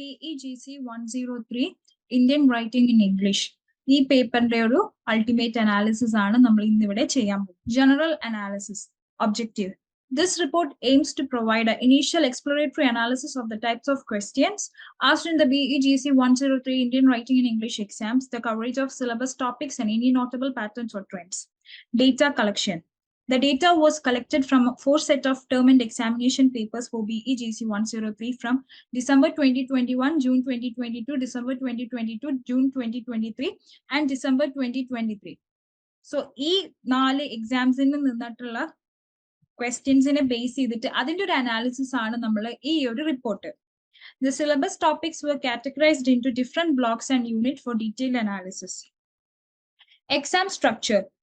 PEGC 103 Indian writing in English ഈ പേപ്പറിന്റെ ഒരു അൾട്ടിമേറ്റ് അനാലിസിസ് ആണ് നമ്മൾ ഇന്നിവിടെ ചെയ്യാൻ പോകുന്നത് general analysis objective This report aims to provide an initial exploratory analysis of the types of questions asked in the BEGC 103 Indian Writing and English exams, the coverage of syllabus topics, and any notable patterns or trends. Data collection. The data was collected from four set of term and examination papers for BEGC 103 from December 2021, June 2022, December 2022, June 2023, and December 2023. So ഈ നാല് എക്സാംസിൽ നിന്നിട്ടുള്ള ക്വസ്റ്റ്യൻസിനെ base ചെയ്തിട്ട് അതിന്റെ ഒരു analysis ആണ് നമ്മൾ ഈ ഒരു report the syllabus topics were categorized into different blocks and unit for detailed analysis. Exam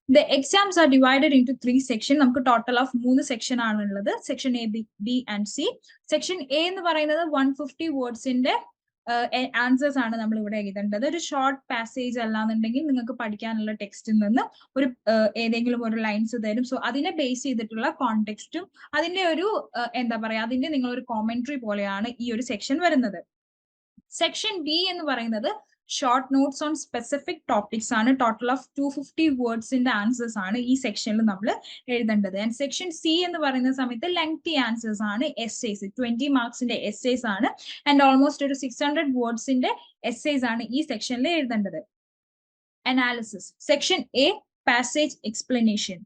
Structure. Exams are divided into three section നമുക്ക് ടോട്ടൽ ഓഫ് മൂന്ന് സെക്ഷൻ ആണുള്ളത് section A B B and C section A എന്ന് പറയുന്നത് one fifty വേർഡ്സിന്റെ answers ആണ് നമ്മൾ ഇവിടെ എഴുതേണ്ടത്. ഒരു ഷോർട്ട് പാസേജ് അല്ലാന്നുണ്ടെങ്കിൽ നിങ്ങൾക്ക് പഠിക്കാനുള്ള ടെക്സ്റ്റിൽ നിന്ന് ഒരു ഏതെങ്കിലും ഒരു ലൈൻസ് തരും. സോ അതിനെ ബേസ് ചെയ്തിട്ടുള്ള കോണ്ടെക്സ്റ്റും അതിന്റെ ഒരു എന്താ പറയാ അതിന്റെ നിങ്ങൾ ഒരു കോമെന്ററി പോലെയാണ് ഈ ഒരു സെക്ഷൻ വരുന്നത്. സെക്ഷൻ ബി എന്ന് പറയുന്നത് short notes on specific topics ആണ്. ടോട്ടൽ ഓഫ് ടു ഫിഫ്റ്റി വേർഡ്സിന്റെ ആൻസേഴ്സ് ആണ് ഈ സെക്ഷനിൽ നമ്മൾ എഴുതേണ്ടത്. ആൻഡ് സെക്ഷൻ സി എന്ന് പറയുന്ന സമയത്ത് ലെങ്തി ആൻസേഴ്സ് ആണ് എസ്സേസ് ട്വന്റി മാർക്സിന്റെ എസ്സേസ് ആണ്. ആൻഡ് ഓൾമോസ്റ്റ് ഒരു സിക്സ് ഹൺഡ്രഡ് വേർഡ്സിന്റെ എസ്സേസ് ആണ് ഈ സെക്ഷനിൽ എഴുതേണ്ടത്. Analysis section A passage explanation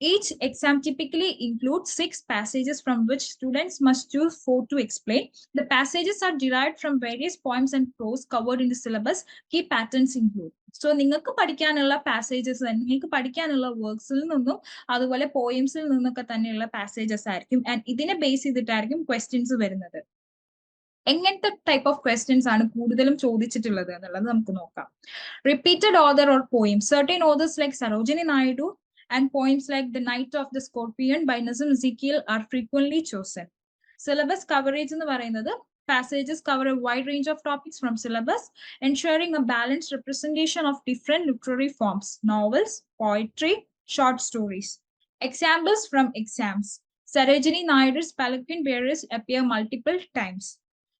Each exam typically includes six passages from which students must choose four to explain. The passages are derived from various poems and prose covered in the syllabus. Key patterns include. So നിങ്ങൾക്ക് പഠിക്കാനുള്ള passages നിങ്ങൾക്ക് പഠിക്കാനുള്ള വർക്ക്സിൽ നിന്നും അതുപോലെ പോയിംസിൽ നിന്നൊക്കെ തന്നെയുള്ള passages ആയിരിക്കും and ഇതിനെ ബേസ് ചെയ്തിട്ടായിരിക്കും ക്വസ്റ്റ്യൻസ് വരുന്നത് എങ്ങനത്തെ ടൈപ്പ് ഓഫ് ക്വസ്റ്റ്യൻസ് ആണ് കൂടുതലും ചോദിച്ചിട്ടുള്ളത് എന്നുള്ളത് നമുക്ക് നോക്കാം repeated other or poem certain authors like Sarojini Naidu and poems like The Night of the Scorpion by Nazim Ezekiel are frequently chosen. Syllabus coverage എന്ന് പറയുന്നത് passages cover a wide range of topics from syllabus, ensuring a balanced representation of different literary forms, novels, poetry, short stories. Examples from exams. Sarojini Naidu's Palanquin Bearers appear multiple times.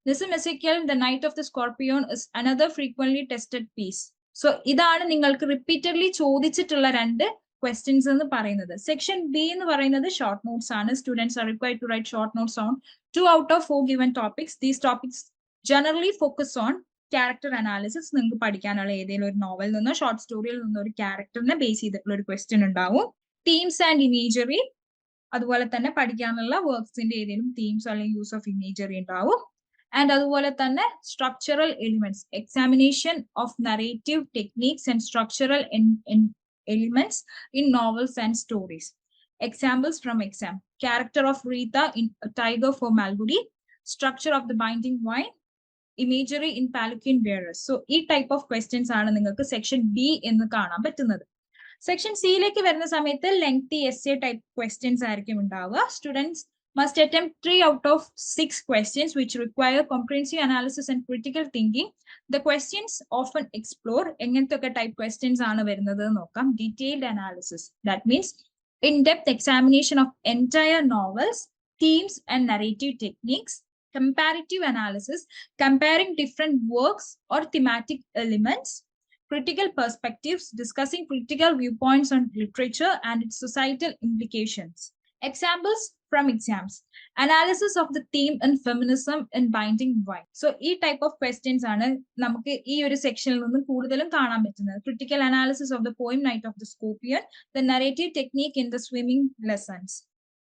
Nazim Ezekiel, The Night of the Scorpion is another frequently tested piece. So ഇതാണ് നിങ്ങൾക്ക് repeatedly ചോദിച്ചിട്ടുള്ള രണ്ട് questions എന്ന് പറയുന്നത്. Section B എന്ന് പറയുന്നത് short notes ആണ്. Students are require to write short notes on two out of four given topics these topics generally focus on character analysis നിങ്ങൾക്ക് പഠിക്കാനുള്ള ഏതെങ്കിലും ഒരു നോവലിൽ നിന്നോ ഷോർട്ട് സ്റ്റോറിയിൽ നിന്നോ ഒരു ക്യാരക്ടറിനെ ബേസ് ചെയ്തിട്ടുള്ള ഒരു ക്വസ്റ്റ്യൻ ഉണ്ടാവും. തീംസ് ആൻഡ് ഇമേജറി അതുപോലെ തന്നെ പഠിക്കാനുള്ള വർക്ക്സിന്റെ ഏതെങ്കിലും തീംസ് അല്ലെങ്കിൽ യൂസ് ഓഫ് ഇമേജറി ഉണ്ടാവും. ആൻഡ് അതുപോലെ തന്നെ structural elements examination of narrative techniques and structural elements in novels and stories. Examples from exam. Character of Rita in A Tiger for Malgudi. Structure of the binding wine. Imagery in Palanquin Bearers. So ഈ type of questions ആണ് നിങ്ങൾക്ക് section B എന്ന് കാണാൻ പറ്റുന്നത് section സിയിലേക്ക് വരുന്ന സമയത്ത് lengthy S A type questions ആയിരിക്കും ഉണ്ടാവുക students must attempt three out of six questions which require comprehensive analysis and critical thinking. The questions often explore എങ്ങനത്തെ type questions ആണ് വരുന്നത് നോക്കാം detailed analysis. That means in-depth examination of entire novels, themes and narrative techniques, comparative analysis, comparing different works or thematic elements, critical perspectives, discussing critical viewpoints on literature and its societal implications. Examples from exams. Analysis of the theme in feminism and binding wine. So ഈ type of questions ആണ് നമുക്ക് ഈ ഒരു സെക്ഷനിൽ നിന്ന് കൂടുതലും കാണാൻ പറ്റുന്നത് critical analysis of the poem night of the scorpion the narrative technique in the swimming lessons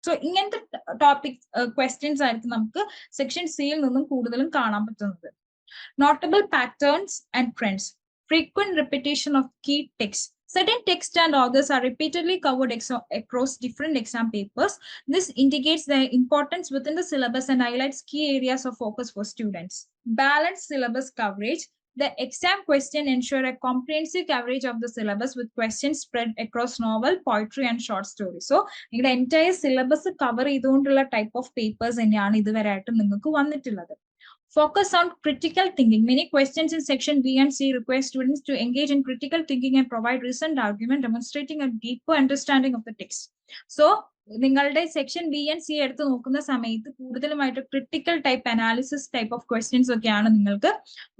so ഇങ്ങനത്തെ ടോപ്പിക് ക്വസ്റ്റ്യൻസ് ആയിരിക്കും നമുക്ക് സെക്ഷൻ സിയിൽ നിന്നും കൂടുതലും കാണാൻ പറ്റുന്നത് notable patterns and trends frequent repetition of key text. Certain text and authors are repeatedly covered ex- across different exam papers. This indicates their importance within the syllabus and highlights key areas of focus for students. Balanced syllabus coverage. The exam question ensure a comprehensive coverage of the syllabus with questions spread across novel, poetry, and short stories. So, നിങ്ങളുടെ entire syllabus cover ചെയ്തുകൊണ്ടുള്ള type of papers തന്നെയാണ് ഇതുവരെയായിട്ട് നിങ്ങൾക്ക് വന്നിട്ടുള്ളത് Focus on critical thinking. Many questions in section B and C require students to engage in critical thinking and provide reasoned argument demonstrating a deeper understanding of the text. So, നിങ്ങളുടെ section B and C എടുത്ത് നോക്കുന്ന സമയത്ത് കൂടുതലുമായിട്ട് critical type analysis type of questions ഒക്കെയാണ് നിങ്ങൾക്ക്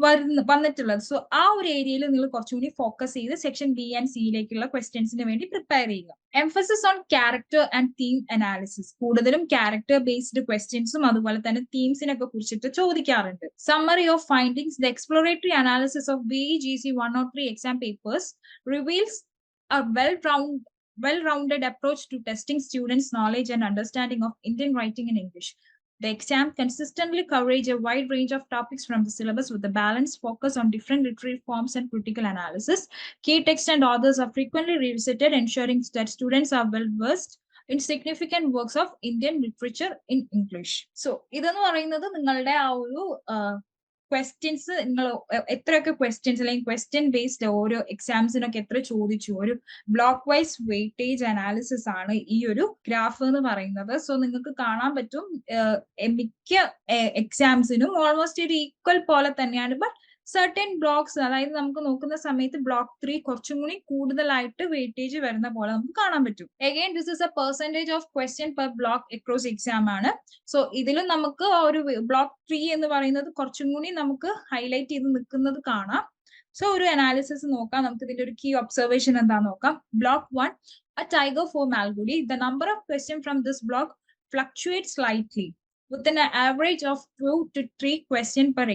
വരുന്ന വന്നിട്ടുള്ളത്. So ആ ഒരു ഏരിയയിൽ നിങ്ങൾ കുറച്ചുകൂടി ഫോക്കസ് ചെയ്ത് സെക്ഷൻ ബി ആൻഡ് സിയിലേക്കുള്ള ക്വസ്റ്റ്യൻസിന് വേണ്ടി പ്രിപ്പയർ ചെയ്യുക. Emphasis on character and theme analysis കൂടുതലും ക്യാരക്ടർ ബേസ്ഡ് ക്വസ്റ്റ്യൻസും അതുപോലെ തന്നെ തീംസിനൊക്കെ കുറിച്ചിട്ട് ചോദിക്കാറുണ്ട്. Summary of findings the exploratory analysis of B G C one or three exam papers reveals a well-round, well-rounded approach to testing students' knowledge and understanding of Indian writing in English. The exam consistently coverage a wide range of topics from the syllabus with a balanced focus on different literary forms and critical analysis. Key text and authors are frequently revisited, ensuring that students are well versed in significant works of Indian literature in English. So, ഇതെന്ന് പറയുന്നത് നിങ്ങളുടെ ആ ഒരു questions നിങ്ങൾ എത്രയൊക്കെ questions അല്ലെങ്കിൽ question based ഓരോ എക്സാംസിനൊക്കെ എത്ര ചോദിച്ചു? ഒരു ബ്ലോക്ക് വൈസ് വെയിറ്റേജ് അനാലിസിസ് ആണ് ഈ ഒരു ഗ്രാഫ് എന്ന് പറയുന്നത്. സോ നിങ്ങൾക്ക് കാണാൻ പറ്റും മിക്ക എക്സാംസിനും ഓൾമോസ്റ്റ് ഒരു ഈക്വൽ പോലെ തന്നെയാണ്. ബട്ട് സർട്ടൻ ബ്ലോക്സ് അതായത് നമുക്ക് നോക്കുന്ന സമയത്ത് ബ്ലോക്ക് ത്രീ കുറച്ചും കൂടി കൂടുതലായിട്ട് വെയിറ്റേജ് വരുന്ന പോലെ നമുക്ക് കാണാൻ പറ്റും. Again this is a percentage of question per block across exam ആണ്. സോ ഇതിലും നമുക്ക് ഒരു ബ്ലോക്ക് ത്രീ എന്ന് പറയുന്നത് കുറച്ചും കൂടി നമുക്ക് ഹൈലൈറ്റ് ചെയ്ത് നിൽക്കുന്നത് കാണാം. സോ ഒരു അനാലിസിസ് നോക്കാം. നമുക്ക് ഇതിന്റെ ഒരു കീ ഒബ്സർവേഷൻ എന്താ നോക്കാം. Block one a tiger for Malgudi, the number of questions from this block fluctuates slightly with an average of two to three questions per.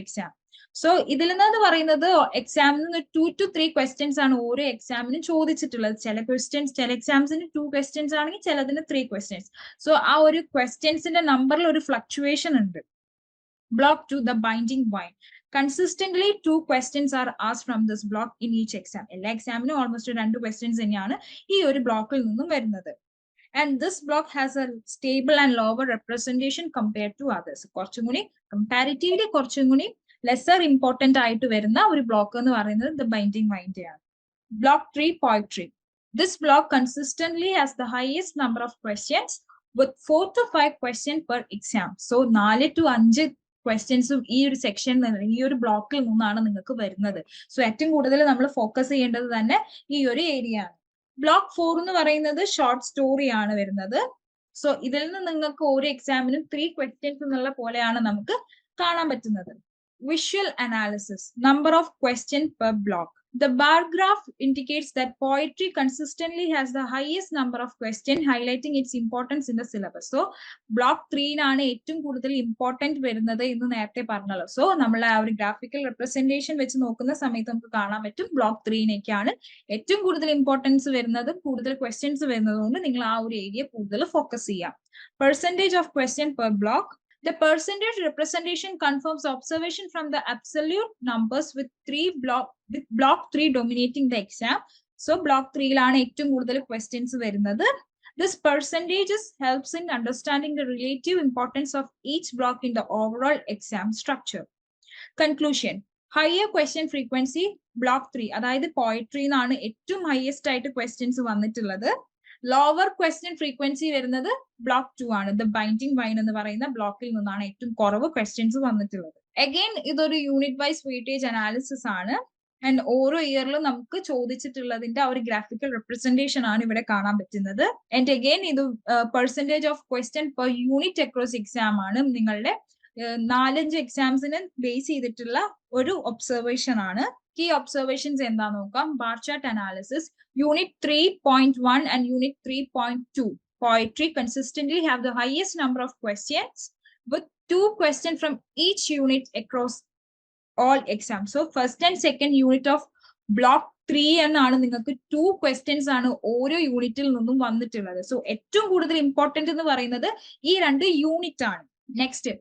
So ഇതിൽ നിന്ന് പറയുന്നത് എക്സാമിൽ നിന്ന് ടു ടു ത്രീ ക്വസ്റ്റ്യൻസ് ആണ് ഓരോ എക്സാമിനും ചോദിച്ചിട്ടുള്ളത്. ചില ക്വസ്റ്റ്യൻസ് ചില എക്സാംസിന് ടു ക്വസ്റ്റ്യൻസ് ആണെങ്കിൽ ചിലതിന് ത്രീ ക്വസ്റ്റ്യൻസ് സോ ആ ഒരു ക്വസ്റ്റ്യൻസിന്റെ നമ്പറിൽ ഒരു ഫ്ലക്ച്വേഷൻ ഉണ്ട്. Block two the binding vine consistently two questions are as from this block in each exam എല്ലാ എക്സാമിനും ഓൾമോസ്റ്റ് രണ്ട് ക്വസ്റ്റ്യൻസ് തന്നെയാണ് ഈ ഒരു ബ്ലോക്കിൽ നിന്നും വരുന്നത്. And this block has a stable and lower representation compare to others കുറച്ചും കൂടി കമ്പാരിറ്റീവ്ലി കുറച്ചും കൂടി ലെസർ ഇമ്പോർട്ടന്റ് ആയിട്ട് വരുന്ന ഒരു ബ്ലോക്ക് എന്ന് പറയുന്നത് ദ ബൈൻഡിങ് മൈൻഡ് ആണ്. Block three poetry this block consistently has the highest number of questions with four to five question per exam so നാല് ടു അഞ്ച് ക്വസ്റ്റ്യൻസും ഈ ഒരു സെക്ഷൻ ഈ ഒരു ബ്ലോക്കിൽ നിന്നാണ് നിങ്ങൾക്ക് വരുന്നത്. സോ ഏറ്റവും കൂടുതൽ നമ്മൾ ഫോക്കസ് ചെയ്യേണ്ടത് തന്നെ ഈ ഒരു ഏരിയ ആണ്. ബ്ലോക്ക് ഫോർ എന്ന് പറയുന്നത് ഷോർട്ട് സ്റ്റോറി ആണ് വരുന്നത്. സോ ഇതിൽ നിന്ന് നിങ്ങൾക്ക് ഓരോ എക്സാമിനും ത്രീ ക്വസ്റ്റ്യൻസ് എന്നുള്ള പോലെയാണ് നമുക്ക് കാണാൻ പറ്റുന്നത്. Visual analysis number of question per block. The bar graph indicates that poetry consistently has the highest number of question highlighting its importance in the syllabus. So block 3 നാണ് ഏറ്റവും കൂടുതൽ ഇമ്പോർട്ടന്റ് വരുന്നത് എന്ന് നേരത്തെ പറഞ്ഞല്ലോ. സോ നമ്മൾ ആ ഒരു ഗ്രാഫിക്കൽ റെപ്രസെന്റേഷൻ വെച്ച് നോക്കുന്ന സമയത്ത് നമുക്ക് കാണാൻ പറ്റും ബ്ലോക്ക് ത്രീനേക്കാണ് ഏറ്റവും കൂടുതൽ ഇമ്പോർട്ടൻസ് വരുന്നത് കൂടുതൽ ക്വസ്റ്റ്യൻസ് വരുന്നത് കൊണ്ട് നിങ്ങൾ ആ ഒരു ഏരിയ കൂടുതൽ ഫോക്കസ് ചെയ്യാം. Percentage of question per block The percentage representation confirms observation from the absolute numbers with three block with block three dominating the exam. So block three ലാണ് ഏറ്റവും കൂടുതൽ questions വരുന്നത്. This percentages helps in understanding the relative importance of each block in the overall exam structure. Conclusion. Higher question frequency block three അതായത് poetry എന്നാണ് ഏറ്റവും highest ആയിട്ട് questions വന്നിട്ടുള്ളത്. Lower question frequency വരുന്നത് ബ്ലോക്ക് ടു ആണ്. The binding vine എന്ന് പറയുന്ന ബ്ലോക്കിൽ നിന്നാണ് ഏറ്റവും കുറവ് ക്വസ്റ്റ്യൻസ് വന്നിട്ടുള്ളത്. അഗെയിൻ ഇതൊരു യൂണിറ്റ് വൈസ് വെയിറ്റേജ് അനാലിസിസ് ആണ്. ആൻഡ് ഓരോ ഇയറിലും നമുക്ക് ചോദിച്ചിട്ടുള്ളതിന്റെ ആ ഒരു ഗ്രാഫിക്കൽ റെപ്രസെന്റേഷൻ ആണ് ഇവിടെ കാണാൻ പറ്റുന്നത്. ആൻഡ് അഗെയിൻ ഇത് percentage of question per unit across exam ആണ്. നിങ്ങളുടെ നാലഞ്ച് എക്സാംസിന് ബേസ് ചെയ്തിട്ടുള്ള ഒരു ഒബ്സർവേഷൻ ആണ്. കീ ഒബ്സർവേഷൻസ് എന്താ നോക്കാം? Bar chart analysis unit three point one and unit three point two poetry consistently have the highest number of questions with two question from each unit across all exam so first and second unit of block three എന്നാണ് നിങ്ങൾക്ക് two questions ആണ് ഓരോ യൂണിറ്റിൽ നിന്നും വന്നിട്ടുള്ളത്. So ഏറ്റവും കൂടുതൽ important എന്ന് പറയുന്നത് ഈ രണ്ട് യൂണിറ്റ് ആണ്. Next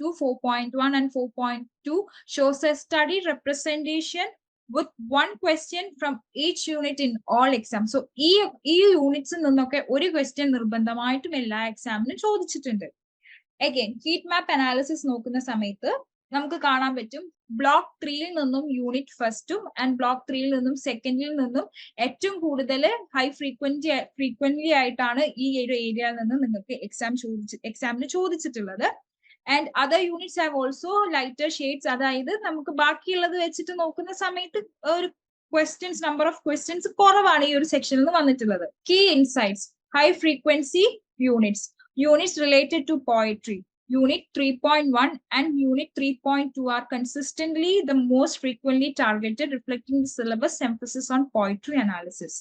two four point one and four point two shows a study representation with one question from each unit in all exam so ഈ ഈ യൂണിറ്റ്സിൽ നിന്നൊക്കെ ഒരു ക്വസ്റ്റ്യൻ നിർബന്ധമായിട്ടും എല്ലാ എക്സാമിനും ചോദിച്ചിട്ടുണ്ട്. അഗൈൻ ഹീറ്റ് മാപ്പ് അനാലിസിസ് നോക്കുന്ന സമയത്ത് നമുക്ക് കാണാൻ പറ്റും ബ്ലോക്ക് ത്രീയിൽ നിന്നും യൂണിറ്റ് ഫസ്റ്റും ആൻഡ് ബ്ലോക്ക് ത്രീയിൽ നിന്നും സെക്കൻഡിൽ നിന്നും ഏറ്റവും കൂടുതൽ ഹൈ ഫ്രീക്വൻസി ഫ്രീക്വൻലി ആയിട്ടാണ് ഈ ഒരു ഏരിയയിൽ നിന്ന് നിങ്ങൾക്ക് എക്സാം ചോദിച്ച് എക്സാമിന് ചോദിച്ചിട്ടുള്ളത്. And other units have also lighter shades അതായത് നമുക്ക് ബാക്കിയുള്ളത് വെച്ചിട്ട് നോക്കുന്ന സമയത്ത് ഒരു ക്വസ്റ്റ്യൻസ് നമ്പർ ഓഫ് ക്വസ്റ്റ്യൻസ് കുറവാണ് ഈ ഒരു സെക്ഷനിൽ നിന്ന് വന്നിട്ടുള്ളത്. Key insights high frequency units units related to poetry Unit 3.1 and Unit 3.2 are consistently the most frequently targeted, reflecting the syllabus emphasis on poetry analysis.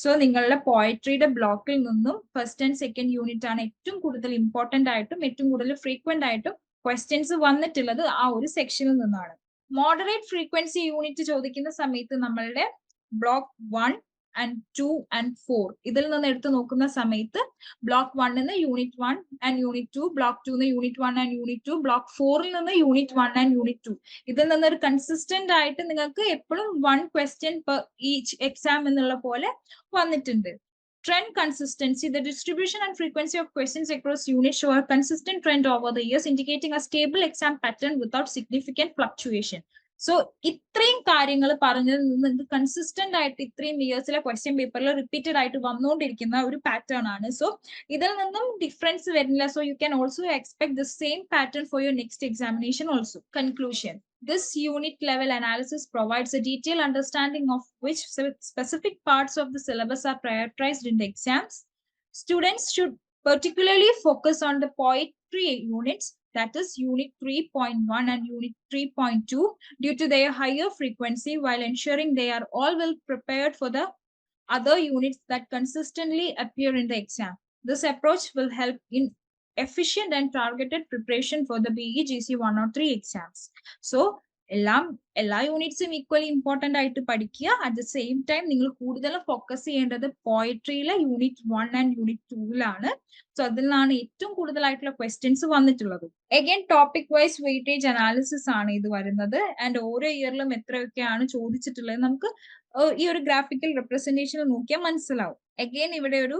So നിങ്ങളുടെ പോയട്രിയുടെ ബ്ലോക്കിൽ നിന്നും ഫസ്റ്റ് ആൻഡ് സെക്കൻഡ് യൂണിറ്റ് ആണ് ഏറ്റവും കൂടുതൽ ഇമ്പോർട്ടന്റ് ആയിട്ടും ഏറ്റവും കൂടുതൽ ഫ്രീക്വന്റ് ആയിട്ടും ക്വസ്റ്റ്യൻസ് വന്നിട്ടുള്ളത് ആ ഒരു സെക്ഷനിൽ നിന്നാണ് മോഡറേറ്റ് ഫ്രീക്വൻസി യൂണിറ്റ് ചോദിക്കുന്ന സമയത്ത് നമ്മളുടെ block one and two and four ഇതിൽ നിന്ന് എടുത്തു നോക്കുന്ന സമയത്ത് ബ്ലോക്ക് വണ്ണിൽ നിന്ന് unit one and unit two block two നിന്ന് unit one and unit two block ഫോറിൽ നിന്ന് unit one and unit two ഇതിൽ നിന്ന് ഒരു കൺസിസ്റ്റന്റ് ആയിട്ട് നിങ്ങൾക്ക് എപ്പോഴും one question per each exam എന്നുള്ള പോലെ വന്നിട്ടുണ്ട്. Trend consistency the distribution and frequency of questions across units show a consistent trend over the years indicating a stable exam pattern without significant fluctuation. So ഇത്രയും കാര്യങ്ങൾ പറഞ്ഞതിൽ നിന്ന് നിങ്ങൾക്ക് consistent ആയിട്ട് ഇത്രയും ഇയേഴ്സിലെ ക്വസ്റ്റ്യൻ പേപ്പറിൽ റിപ്പീറ്റഡ് ആയിട്ട് വന്നുകൊണ്ടിരിക്കുന്ന ഒരു പാറ്റേൺ ആണ് സോ ഇതിൽ നിന്നും ഡിഫറൻസ് വരുന്നില്ല so you can also expect the same pattern for your next examination also conclusion This unit level analysis provides a detailed understanding of which specific parts of the syllabus are prioritized in the exams. Students should particularly focus on the poetry units that is unit 3.1 and unit 3.2 due to their higher frequency while ensuring they are all well prepared for the other units that consistently appear in the exam. This approach will help in efficient and targeted preparation for the BEGC 103 exams. So, എല്ലാം എല്ലാ യൂണിറ്റ്സും equally important ആയിട്ട് പഠിക്കുക. At the same time നിങ്ങൾ കൂടുതൽ focus ചെയ്യേണ്ടത് പോയട്രിയിലെ unit one and unit ടൂവിലാണ് so നിന്നാണ് ഏറ്റവും കൂടുതലായിട്ടുള്ള ക്വസ്റ്റ്യൻസ് വന്നിട്ടുള്ളത്. Again topic wise weightage analysis ആണ് ഇത് വരുന്നത്. ആൻഡ് ഓരോ ഇയറിലും എത്രയൊക്കെയാണ് ചോദിച്ചിട്ടുള്ളത് നമുക്ക് ഈ ഒരു ഗ്രാഫിക്കൽ റെപ്രസെന്റേഷൻ നോക്കിയാൽ മനസ്സിലാവും. അഗെയിൻ ഇവിടെ ഒരു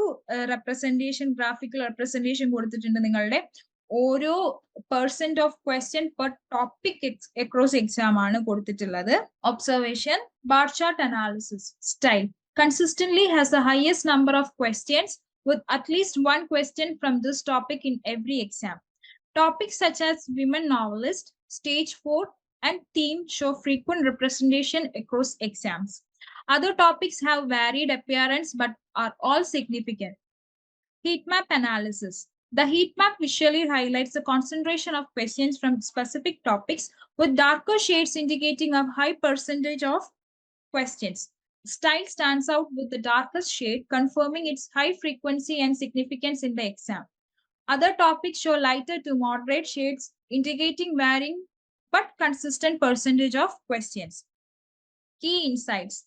റെപ്രസെന്റേഷൻ ഗ്രാഫിക്കൽ റെപ്രസെന്റേഷൻ കൊടുത്തിട്ടുണ്ട് നിങ്ങളുടെ ഓരോ percent of question per topic across exam ആണ് കൊടുത്തിട്ടുള്ളത് observation bar chart analysis style consistently has the highest number of questions with at least one question from this topic in every exam. Topics such as women novelist, stage 4, and theme show frequent representation across exams. Other topics have varied appearance but are all significant. Heat map analysis. The heat map visually highlights the concentration of questions from specific topics with darker shades indicating a high percentage of questions. Style stands out with the darkest shade, confirming its high frequency and significance in the exam. Other topics show lighter to moderate shades, indicating varying but consistent percentage of questions. Key insights.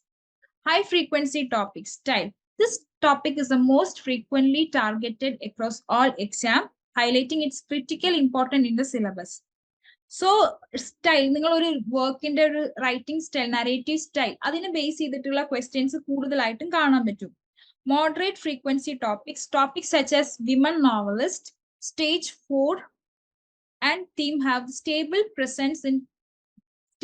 High frequency topics. Style. This topic is the most frequently targeted across all exam, highlighting its critical importance in the syllabus. So style നിങ്ങൾ ഒരു വർക്കിന്റെ ഒരു writing style narrative style അതിനെ base ചെയ്തിട്ടുള്ള questions കൂടുതലായിട്ടും കാണാൻ പറ്റും moderate frequency topics topics such as women novelist stage four and theme have stable presence in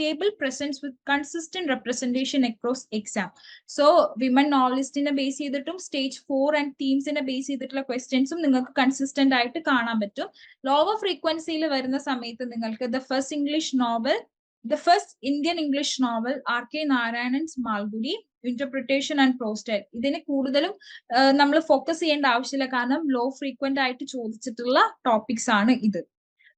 stable presence with consistent representation across exam. So women നോവലിസ്റ്റിനെ base ചെയ്തിട്ടും stage four and തീംസിനെ base ചെയ്തിട്ടുള്ള ക്വസ്റ്റ്യൻസും നിങ്ങൾക്ക് consistent ആയിട്ട് കാണാൻ പറ്റും. Lower ഫ്രീക്വൻസിയിൽ വരുന്ന സമയത്ത് നിങ്ങൾക്ക് the first English novel the first Indian English novel R K Narayan's Malgudi interpretation and prose style ഇതിന് കൂടുതലും നമ്മൾ ഫോക്കസ് ചെയ്യേണ്ട ആവശ്യമില്ല. കാരണം ലോ ഫ്രീക്വന്റ് ആയിട്ട് ചോദിച്ചിട്ടുള്ള ടോപ്പിക്സ് ആണ് ഇത്.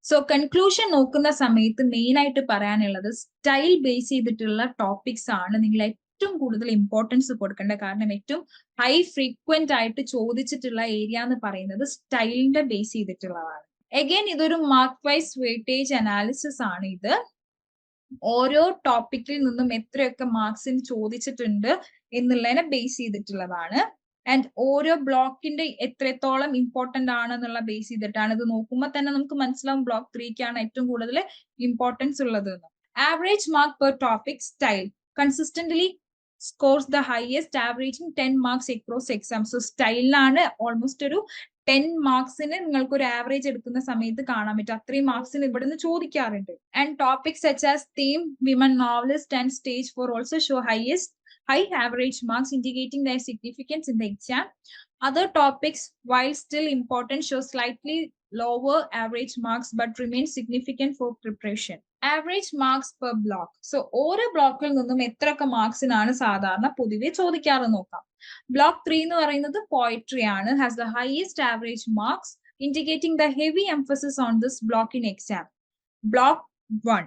സോ കൺക്ലൂഷൻ നോക്കുന്ന സമയത്ത് മെയിൻ ആയിട്ട് പറയാനുള്ളത് സ്റ്റൈൽ ബേസ് ചെയ്തിട്ടുള്ള ടോപ്പിക്സ് ആണ് നിങ്ങൾ ഏറ്റവും കൂടുതൽ ഇമ്പോർട്ടൻസ് കൊടുക്കേണ്ട കാരണം ഏറ്റവും ഹൈ ഫ്രീക്വന്റ് ആയിട്ട് ചോദിച്ചിട്ടുള്ള ഏരിയ എന്ന് പറയുന്നത് സ്റ്റൈലിന്റെ ബേസ് ചെയ്തിട്ടുള്ളതാണ്. എഗെയിൻ ഇതൊരു മാർക്ക് വൈസ് വെയിറ്റേജ് അനാലിസിസ് ആണ് ഇത്. ഓരോ ടോപ്പിക്കിൽ നിന്നും എത്രയൊക്കെ മാർക്സിന് ചോദിച്ചിട്ടുണ്ട് എന്നുള്ളതിനെ ബേസ് ചെയ്തിട്ടുള്ളതാണ്. ആൻഡ് ഓരോ ബ്ലോക്കിന്റെ എത്രത്തോളം ഇമ്പോർട്ടന്റ് ആണെന്നുള്ള ബേസ് ചെയ്തിട്ടാണ് ഇത് നോക്കുമ്പോൾ തന്നെ നമുക്ക് മനസ്സിലാവും ബ്ലോക്ക് ത്രീക്കാണ് ഏറ്റവും കൂടുതൽ ഇമ്പോർട്ടൻസ് ഉള്ളത് average mark per topic style consistently scores the highest averaging ten marks across exam so സ്റ്റൈലിലാണ് almost ഒരു ടെൻ മാർക്സിന് നിങ്ങൾക്ക് ഒരു ആവറേജ് എടുക്കുന്ന സമയത്ത് കാണാൻ പറ്റും. അത്രയും മാർക്സിന് ഇവിടെ നിന്ന് ചോദിക്കാറുണ്ട്. And topic such as theme women novelist and stage four also show highest high average marks indicating their significance in the exam. Other topics, while still important, show slightly lower average marks but remain significant for preparation. Average marks per block. So, ഓരോ ബ്ലോക്കിൽ നിന്നും എത്രയൊക്കെ മാർക്സിനാണ് സാധാരണ പൊതുവെ ചോദിക്കാറ് നോക്കാം block three എന്ന് പറയുന്നത് poetry ആണ് has the highest average marks indicating the heavy emphasis on this block in exam block one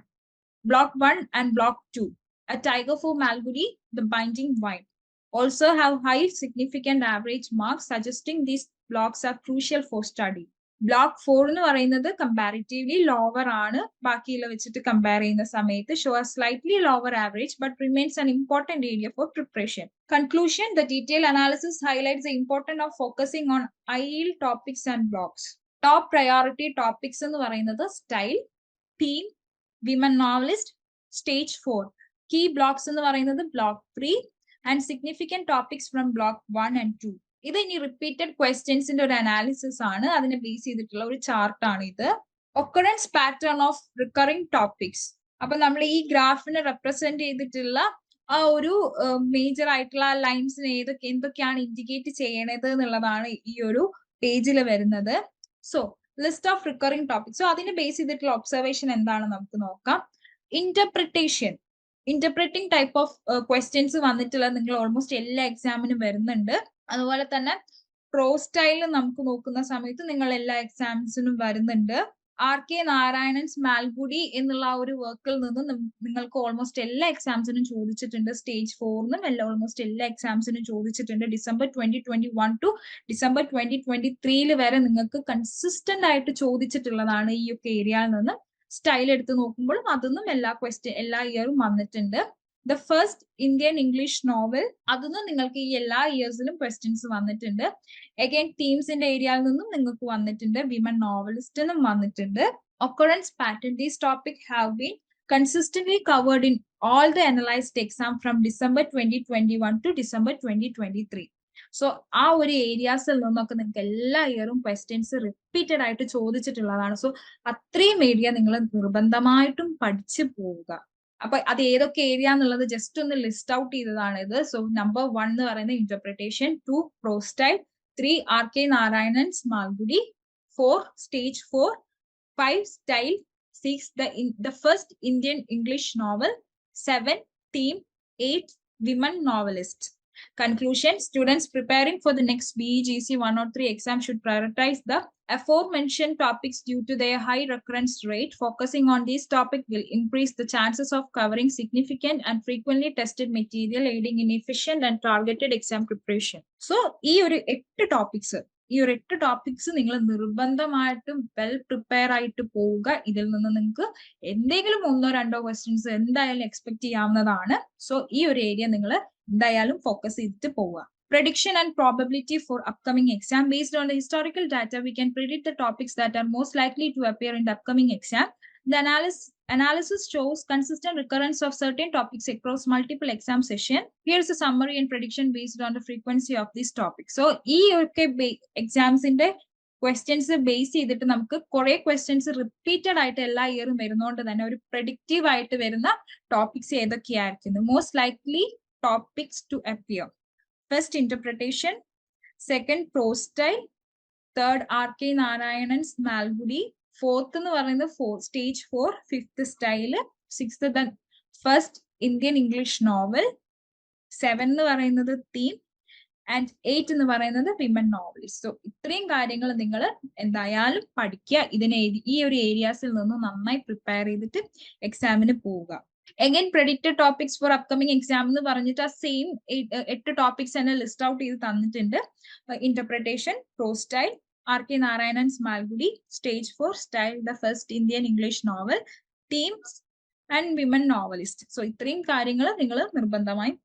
block one and block two A tiger for Malgudi, the binding wine, also have high significant average marks, suggesting these blocks are crucial for study. Block four എന്ന് പറയുന്നത് comparatively lower ആണ് ബാക്കിയുള്ള വെച്ചിട്ട് compare ചെയ്യുന്ന സമയത്ത് show a slightly lower average but remains an important area for preparation. Conclusion The detailed analysis highlights the importance of focusing on ideal topics and blocks. Top priority topics എന്ന് പറയുന്നത് style theme women novelist stage four key blocks എന്ന് പറയുന്നത് block three and significant topics from block one and two ഇത് ഇനി repeated ക്വസ്റ്റ്യൻസിന്റെ ഒരു analysis ആണ്. അതിനെ base ചെയ്തിട്ടുള്ള ഒരു ചാർട്ടാണ് ഇത്. Occurrence pattern of recurring topics അപ്പൊ നമ്മൾ ഈ ഗ്രാഫിനെ റെപ്രസെന്റ് ചെയ്തിട്ടുള്ള ആ ഒരു മേജർ ആയിട്ടുള്ള ലൈൻസിന് ഏതൊക്കെ എന്തൊക്കെയാണ് ഇൻഡിക്കേറ്റ് ചെയ്യണത് എന്നുള്ളതാണ് ഈ ഒരു പേജിൽ വരുന്നത്. So list of recurring topics so അതിനെ ബേസ് ചെയ്തിട്ടുള്ള ഒബ്സർവേഷൻ എന്താണ് നമുക്ക് നോക്കാം. Interpretation interpreting type of questions വന്നിട്ടുള്ള നിങ്ങൾ ഓൾമോസ്റ്റ് എല്ലാ എക്സാമിനും വരുന്നുണ്ട്. അതുപോലെ തന്നെ പ്രോ സ്റ്റൈൽ നമുക്ക് നോക്കുന്ന സമയത്ത് നിങ്ങൾ എല്ലാ എക്സാംസിനും വരുന്നുണ്ട്. ആർ കെ നാരായണൻസ് മാൽഗുഡി എന്നുള്ള ഒരു വർക്കിൽ നിന്ന് നിങ്ങൾക്ക് ഓൾമോസ്റ്റ് എല്ലാ എക്സാംസിനും ചോദിച്ചിട്ടുണ്ട്. സ്റ്റേജ് ഫോറിനും എല്ലാ ഓൾമോസ്റ്റ് എല്ലാ എക്സാംസിനും ചോദിച്ചിട്ടുണ്ട്. December twenty twenty one to December twenty twenty ത്രീയിൽ വരെ നിങ്ങൾക്ക് കൺസിസ്റ്റന്റ് ആയിട്ട് ചോദിച്ചിട്ടുള്ളതാണ് ഈ ഒക്കെ ഏരിയയിൽ നിന്ന്. സ്റ്റൈൽ എടുത്ത് നോക്കുമ്പോഴും അതൊന്നും എല്ലാ ക്വസ്റ്റ്യൻ എല്ലാ ഇയറും വന്നിട്ടുണ്ട്. The first Indian English novel അതൊന്നും നിങ്ങൾക്ക് ഈ എല്ലാ ഇയേഴ്സിലും ക്വസ്റ്റ്യൻസ് വന്നിട്ടുണ്ട്. അഗൈൻ തീംസിന്റെ ഏരിയയിൽ നിന്നും നിങ്ങൾക്ക് വന്നിട്ടുണ്ട്. വിമൻ നോവലിസ്റ്റ് എന്നും വന്നിട്ടുണ്ട്. Have been This covered in all the analysed exam from December twenty twenty one to 2021 twenty twenty 2023. So ആ ഒരു ഏരിയാസിൽ നിന്നൊക്കെ നിങ്ങൾക്ക് എല്ലാ ഇയറും ക്വസ്റ്റ്യൻസ് റിപ്പീറ്റഡ് ആയിട്ട് ചോദിച്ചിട്ടുള്ളതാണ്. സോ അത്രയും ഏരിയ നിങ്ങൾ നിർബന്ധമായിട്ടും പഠിച്ചു പോവുക. അപ്പൊ അത് ഏതൊക്കെ ഏരിയ എന്നുള്ളത് ജസ്റ്റ് ഒന്ന് ലിസ്റ്റ് ഔട്ട് ചെയ്തതാണ് ഇത്. സോ നമ്പർ വൺ എന്ന് പറയുന്നത് interpretation two prose style three R K Narayan's Malgudi four stage four five style six the the first Indian English novel seven theme eight women novelist Conclusion Students preparing for the next BEGC 103 exam should prioritize the aforementioned topics due to their high recurrence rate. Focusing on these topics will increase the chances of covering significant and frequently tested material, aiding in efficient and targeted exam preparation. So, ഈ ഒരു എട്ട് topics ഈ ഒരു എട്ട് topics നിങ്ങൾ നിർബന്ധമായിട്ടും well prepare ആയിട്ട് പോവുക ഇതിൽ നിന്ന് നിങ്ങൾക്ക് എന്തെങ്കിലും ഒന്നോ രണ്ടോ ക്വസ്റ്റ്യൻസ് എന്തായാലും എക്സ്പെക്ട് ചെയ്യാവുന്നതാണ് സോ ഈ ഒരു ഏരിയ നിങ്ങൾ എന്തായാലും ഫോക്കസ് ചെയ്തിട്ട് പോവുക prediction and probability for upcoming exam based on the historical data we can predict the topics that are most likely to appear in the upcoming exam the analysis analysis shows consistent recurrence of certain topics across multiple exam session here's a summary and prediction based on the frequency of these topics so ഈ ഒക്കെ എക്സാംസിന്റെ questions base ചെയ്തിട്ട് നമുക്ക് കുറെ questions repeated ആയിട്ട് എല്ലാ ഇയറും വരുന്നതുകൊണ്ട് തന്നെ ഒരു പ്രഡിക്റ്റീവ് ആയിട്ട് വരുന്ന topics ഏതൊക്കെയായിരിക്കുന്നു most likely topics to appear. First, interpretation. Second, prose style. Third, R.K. Narayanan's Malgudi. Fourth, എന്ന് പറയുന്നത് four stage four fifth style sixth the first Indian English novel seven എന്ന് പറയുന്നത് തീം ആൻഡ് എയ്റ്റ് എന്ന് പറയുന്നത് women novelist so ഇത്രയും കാര്യങ്ങൾ നിങ്ങൾ എന്തായാലും പഠിക്കുക ഇതിനെ ഈ ഒരു ഏരിയാസിൽ നിന്ന് നന്നായി പ്രിപ്പയർ ചെയ്തിട്ട് എക്സാമിന് പോവുക again predicted topics for upcoming exam എന്ന് പറഞ്ഞിട്ട് ആ സെയിം എട്ട് ടോപ്പിക്സ് തന്നെ ലിസ്റ്റ് ഔട്ട് ചെയ്ത് തന്നിട്ടുണ്ട്. Interpretation prose style R K Narayan Malgudi stage four style the first Indian English novel themes and women novelist so ഇത്രയും കാര്യങ്ങൾ നിങ്ങൾ നിർബന്ധമായും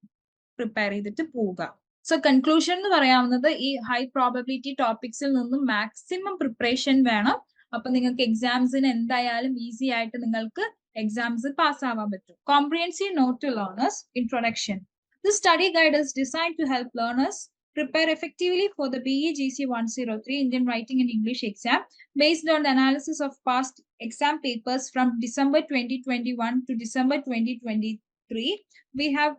പ്രിപ്പയർ ചെയ്തിട്ട് പോവുക. സോ കൺക്ലൂഷൻ എന്ന് പറയാവുന്നത് ഈ ഹൈ പ്രോബബിലിറ്റി ടോപ്പിക്സിൽ നിന്നും മാക്സിമം പ്രിപ്പറേഷൻ വേണം. അപ്പൊ നിങ്ങൾക്ക് എക്സാംസിന് എന്തായാലും ഈസി ആയിട്ട് നിങ്ങൾക്ക് എക്സാംസ് പാസ് ആവാൻ പറ്റും comprehensive note to learners introduction the study guide is design to help learners prepare effectively for the BEGC 103 Indian Writing and English exam based on the analysis of past exam papers from December 2021 to December 2023. We have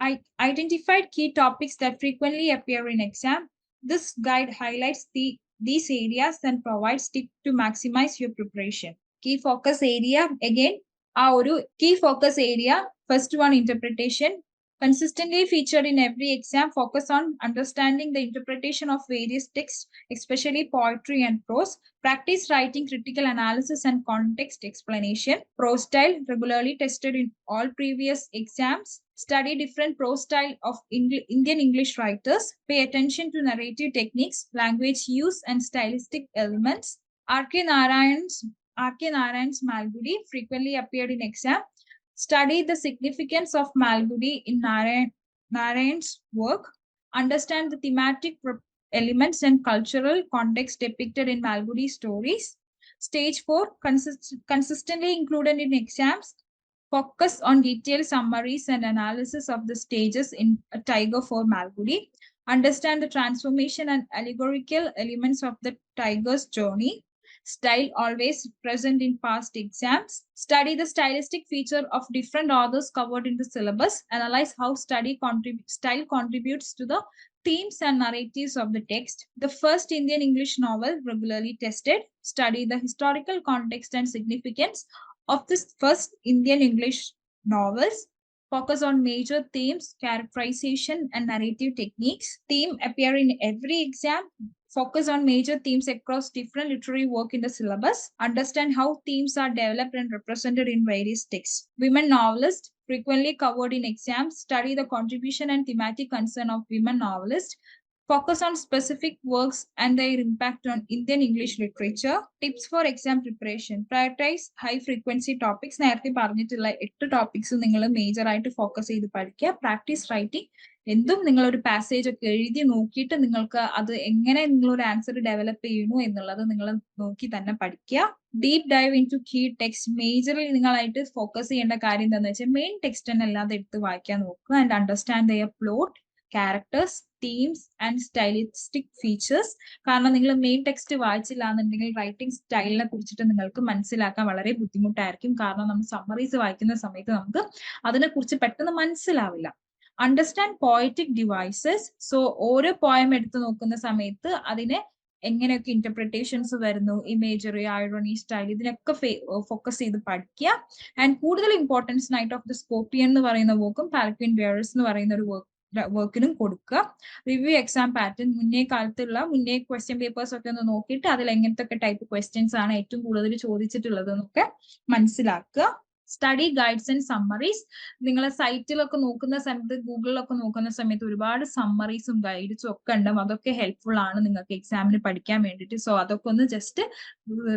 I- identified key topics that frequently appear in exam. This guide highlights the these areas and provides tips to maximize your preparation. Key focus area again, our key focus area. First one interpretation. Consistently featured in every exam, focus on understanding the interpretation of various texts, especially poetry and prose. Practice writing critical analysis and context explanation. Prose style regularly tested in all previous exams. Study different prose style of Engl- Indian English writers. Pay attention to narrative techniques, language use, and stylistic elements. R.K. Narayan's R.K. Narayan's Malgudi frequently appeared in exam. Study the significance of Malgudi in Narayan, Narayan's work. Understand the thematic elements and cultural context depicted in Malgudi stories. Stage 4 consist- consistently included in exams. Focus on detailed summaries and analysis of the stages in a Tiger for Malgudi. Understand the transformation and allegorical elements of the tiger's journey. Style always present in past exams. Study the stylistic feature of different authors covered in the syllabus. Analyze how study contrib- style contributes to the themes and narratives of the text. The first Indian English novel regularly tested. Study the historical context and significance of this first Indian English novels. Focus on major themes, characterization, and narrative techniques. Theme appear in every exam. Focus on major themes across different literary work in the syllabus. Understand how themes are developed and represented in various texts. Women novelists frequently covered in exams. Study the contribution and thematic concern of women novelists. Focus on specific works and their impact on Indian English literature. Tips for exam preparation. Prioritize high frequency topics. നേരത്തെ പറഞ്ഞിട്ടുള്ള എട്ട് topics നിങ്ങൾ major ആയിട്ട് focus ചെയ്ത് പഠിക്കുക practice writing എന്തും നിങ്ങൾ ഒരു പാസേജ് ഒക്കെ എഴുതി നോക്കിയിട്ട് നിങ്ങൾക്ക് അത് എങ്ങനെ നിങ്ങൾ ഒരു ആൻസർ ഡെവലപ്പ് ചെയ്യുന്നു എന്നുള്ളത് നിങ്ങൾ നോക്കി തന്നെ പഠിക്കുക deep dive into key text മേജറിൽ നിങ്ങളായിട്ട് ഫോക്കസ് ചെയ്യേണ്ട കാര്യം എന്താണെന്ന് വെച്ചാൽ മെയിൻ ടെക്സ്റ്റ് തന്നെ അല്ലാതെ എടുത്ത് വായിക്കാൻ നോക്കുക and understand their plot characters themes and stylistic features കാരണം നിങ്ങൾ മെയിൻ ടെക്സ്റ്റ് വായിച്ചില്ല എന്നുണ്ടെങ്കിൽ റൈറ്റിംഗ് സ്റ്റൈലിനെ കുറിച്ചിട്ട് നിങ്ങൾക്ക് മനസ്സിലാക്കാൻ വളരെ ബുദ്ധിമുട്ടായിരിക്കും. കാരണം നമ്മൾ സമ്മറീസ് വായിക്കുന്ന സമയത്ത് നമുക്ക് അതിനെക്കുറിച്ച് പെട്ടെന്ന് മനസ്സിലാവില്ല. അണ്ടർസ്റ്റാൻഡ് പോയറ്റിക് ഡിവൈസസ് സോ ഓരോ പോയം എടുത്തു നോക്കുന്ന സമയത്ത് അതിനെ എങ്ങനെയൊക്കെ ഇന്റർപ്രിട്ടേഷൻസ് വരുന്നു? ഇമേജറി ഐറോണി സ്റ്റൈൽ ഇതിനൊക്കെ ഫോക്കസ് ചെയ്ത് പഠിക്കുക. ആൻഡ് കൂടുതൽ importance night of the scorpion എന്ന് പറയുന്ന വർക്കും പാലക്വിൻ ബിയറേഴ്സ് എന്ന് പറയുന്ന ഒരു വർക്ക് വർക്കിനും കൊടുക്കുക. റിവ്യൂ എക്സാം പാറ്റേൺ മുന്നേ കാലത്തുള്ള മുന്നേ ക്വസ്റ്റ്യൻ പേപ്പേഴ്സ് ഒക്കെ ഒന്ന് നോക്കിയിട്ട് അതിൽ എങ്ങനത്തെ ടൈപ്പ് ക്വസ്റ്റ്യൻസ് ആണ് ഏറ്റവും കൂടുതൽ ചോദിച്ചിട്ടുള്ളത് എന്നൊക്കെ മനസ്സിലാക്കുക. സ്റ്റഡി ഗൈഡ്സ് ആൻഡ് സമ്മറീസ് നിങ്ങളെ സൈറ്റിലൊക്കെ നോക്കുന്ന സമയത്ത് ഗൂഗിളിലൊക്കെ നോക്കുന്ന സമയത്ത് ഒരുപാട് സമ്മറീസും ഗൈഡ്സും ഒക്കെ ഉണ്ടാവും. അതൊക്കെ ഹെൽപ്ഫുൾ ആണ് നിങ്ങൾക്ക് എക്സാമിന് പഠിക്കാൻ വേണ്ടിയിട്ട്. സോ അതൊക്കെ ഒന്ന് ജസ്റ്റ്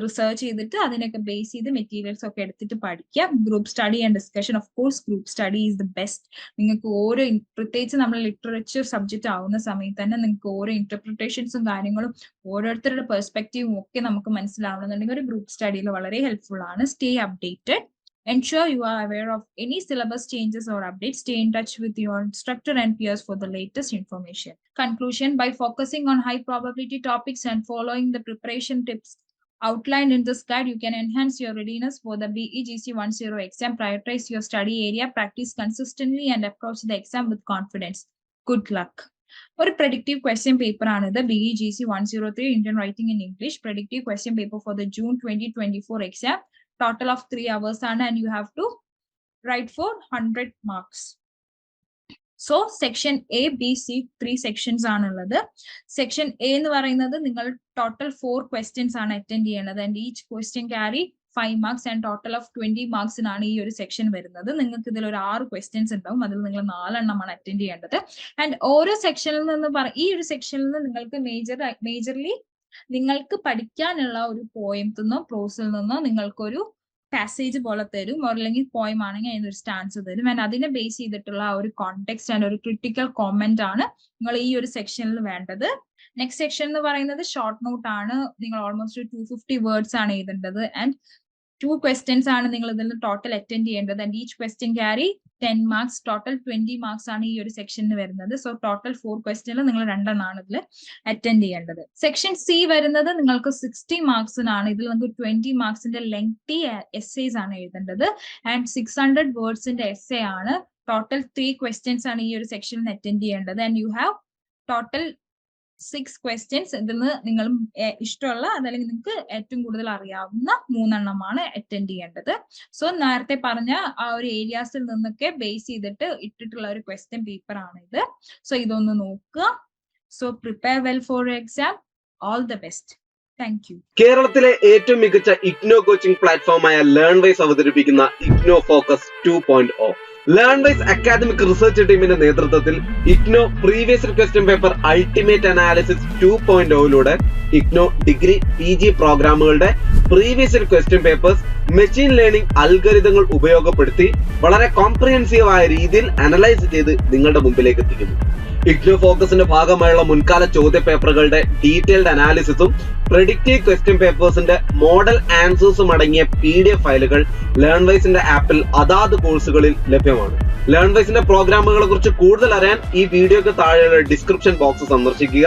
റിസർച്ച് ചെയ്തിട്ട് അതിനൊക്കെ ബേസ് ചെയ്ത് മെറ്റീരിയൽസ് ഒക്കെ എടുത്തിട്ട് പഠിക്കുക group study and discussion of course group study is the best നിങ്ങൾക്ക് ഓരോ പ്രത്യേകിച്ച് നമ്മൾ ലിറ്ററേച്ചർ സബ്ജക്റ്റ് ആവുന്ന സമയത്ത് തന്നെ നിങ്ങൾക്ക് ഓരോ ഇന്റർപ്രിട്ടേഷൻസും കാര്യങ്ങളും ഓരോരുത്തരുടെ പെർസ്പെക്റ്റീവും ഒക്കെ നമുക്ക് മനസ്സിലാവണമെന്നുണ്ടെങ്കിൽ ഒരു ഗ്രൂപ്പ് സ്റ്റഡിയിൽ വളരെ ഹെൽപ്ഫുൾ ആണ്. Stay updated Ensure you are aware of any syllabus changes or updates. Stay in touch with your instructor and peers for the latest information. Conclusion By focusing on high probability topics and following the preparation tips outlined in this guide, you can enhance your readiness for the BEGC 10 exam. Prioritize your study area, practice consistently, and approach the exam with confidence. Good luck. ഒരു predictive question paper ആണ് ഇത് B G C one zero three Indian writing in English predictive question paper for the June twenty twenty four exam total of three hours and, and you have to write for 100 marks. So section A B C three sections ആണുള്ളത്. Section A എന്ന് പറയുന്നത് നിങ്ങൾ total four questions ആണ് attend ചെയ്യേണ്ടത് and each question carry five marks and total of twenty മാർക്സിനാണ് ഈ ഒരു section വരുന്നത്. നിങ്ങൾക്ക് ഇതിൽ ഒരു ആറ് ക്വസ്റ്റ്യൻസ് ഉണ്ടാവും. അതിൽ നിങ്ങൾ നാലെണ്ണമാണ് അറ്റൻഡ് ചെയ്യേണ്ടത്. ആൻഡ് ഓരോ സെക്ഷനിൽ നിന്ന് പറ ഈ ഒരു സെക്ഷനിൽ നിന്ന് നിങ്ങൾക്ക് മേജർ മേജർലി നിങ്ങൾക്ക് പഠിക്കാനുള്ള ഒരു പോയിന്റ് നിന്നോ പ്രോസിൽ നിന്നോ നിങ്ങൾക്കൊരു പാസേജ് പോലെ തരും. അല്ലെങ്കിൽ പോയം ആണെങ്കിൽ ഒരു സ്റ്റാൻസ് തരും. ആൻഡ് അതിനെ ബേസ് ചെയ്തിട്ടുള്ള ഒരു കോണ്ടെക്സ്റ്റ് ആൻഡ് ഒരു ക്രിട്ടിക്കൽ കോമെന്റ് ആണ് നിങ്ങൾ ഈ ഒരു സെക്ഷനിൽ വേണ്ടത്. നെക്സ്റ്റ് സെക്ഷൻ എന്ന് പറയുന്നത് ഷോർട്ട് നോട്ട് ആണ്. നിങ്ങൾ ഓൾമോസ്റ്റ് ടു ഫിഫ്റ്റി വേർഡ്സ് ആണ് എഴുതേണ്ടത്. ആൻഡ് ടു ക്വസ്റ്റ്യൻസ് ആണ് നിങ്ങൾ ഇതിൽ നിന്ന് ടോട്ടൽ അറ്റൻഡ് ചെയ്യേണ്ടത്. And each question carry ten marks total twenty marks ആണ് ഈ ഒരു സെക്ഷനിൽ വരുന്നത്. സോ ടോട്ടൽ ഫോർ ക്വസ്റ്റ്യനിൽ നിങ്ങൾ രണ്ടെണ്ണമാണ് ഇതിൽ അറ്റൻഡ് ചെയ്യേണ്ടത്. സെക്ഷൻ സി വരുന്നത് നിങ്ങൾക്ക് സിക്സ്റ്റി മാർക്സിനാണ് ഇതിൽ നിങ്ങൾക്ക് ട്വന്റി മാർക്സിന്റെ ലെങ്തി എസ്സേസ് ആണ് എഴുതേണ്ടത്. ആൻഡ് സിക്സ് ഹൺഡ്രഡ് വേർഡ്സിന്റെ എസ്സേ ആണ്. ടോട്ടൽ ത്രീ ക്വസ്റ്റ്യൻസ് ആണ് ഈ ഒരു സെക്ഷനിൽ അറ്റൻഡ് ചെയ്യേണ്ടത്. And you have total six questions ഇതിൽ നിന്ന് നിങ്ങൾ ഇഷ്ടമുള്ള അതല്ലെങ്കിൽ നിങ്ങൾക്ക് ഏറ്റവും കൂടുതൽ അറിയാവുന്ന മൂന്നെണ്ണമാണ് അറ്റൻഡ് ചെയ്യേണ്ടത്. സോ നേരത്തെ പറഞ്ഞ ആ ഒരു ഏരിയാസിൽ നിന്നൊക്കെ ബേസ് ചെയ്തിട്ട് ഇട്ടിട്ടുള്ള ഒരു ക്വസ്റ്റ്യൻ പേപ്പർ ആണ് ഇത്. സോ ഇതൊന്ന് നോക്കുക. So prepare well for exam all the best കേരളത്തിലെ ഏറ്റവും മികച്ച ഇഗ്നോ കോച്ചിംഗ് പ്ലാറ്റ്ഫോമായ ലേൺ വൈസ് അവതരിപ്പിക്കുന്ന IGNOU focus two point Learn Wise academic research ടീമിന്റെ നേതൃത്വത്തിൽ IGNOU previous question paper ultimate analysis two point ഒയിലൂടെ IGNOU degree P G പ്രോഗ്രാമുകളുടെ previous question papers machine learning അൽഗരിതങ്ങൾ ഉപയോഗപ്പെടുത്തി വളരെ കോംപ്രിഹെൻസീവ് ആയ രീതിയിൽ അനലൈസ് ചെയ്ത് നിങ്ങളുടെ മുമ്പിലേക്ക് എത്തിക്കുന്നു. ഇഗ്നോ ഫോക്കസിന്റെ ഭാഗമായുള്ള മുൻകാല ചോദ്യ പേപ്പറുകളുടെ ഡീറ്റെയിൽഡ് അനാലിസിസും പ്രെഡിക്റ്റീവ് ക്വസ്റ്റ്യൻ പേപ്പേഴ്സിന്റെ മോഡൽ ആൻസേഴ്സും അടങ്ങിയ പി ഡി എഫ് ഫയലുകൾ ലേൺവൈസിന്റെ ആപ്പിൽ അതാത് കോഴ്സുകളിൽ ലഭ്യമാണ്. ലേൺവൈസിന്റെ പ്രോഗ്രാമുകളെ കുറിച്ച് കൂടുതൽ അറിയാൻ ഈ വീഡിയോക്ക് താഴെയുള്ള ഡിസ്ക്രിപ്ഷൻ ബോക്സ് സന്ദർശിക്കുക.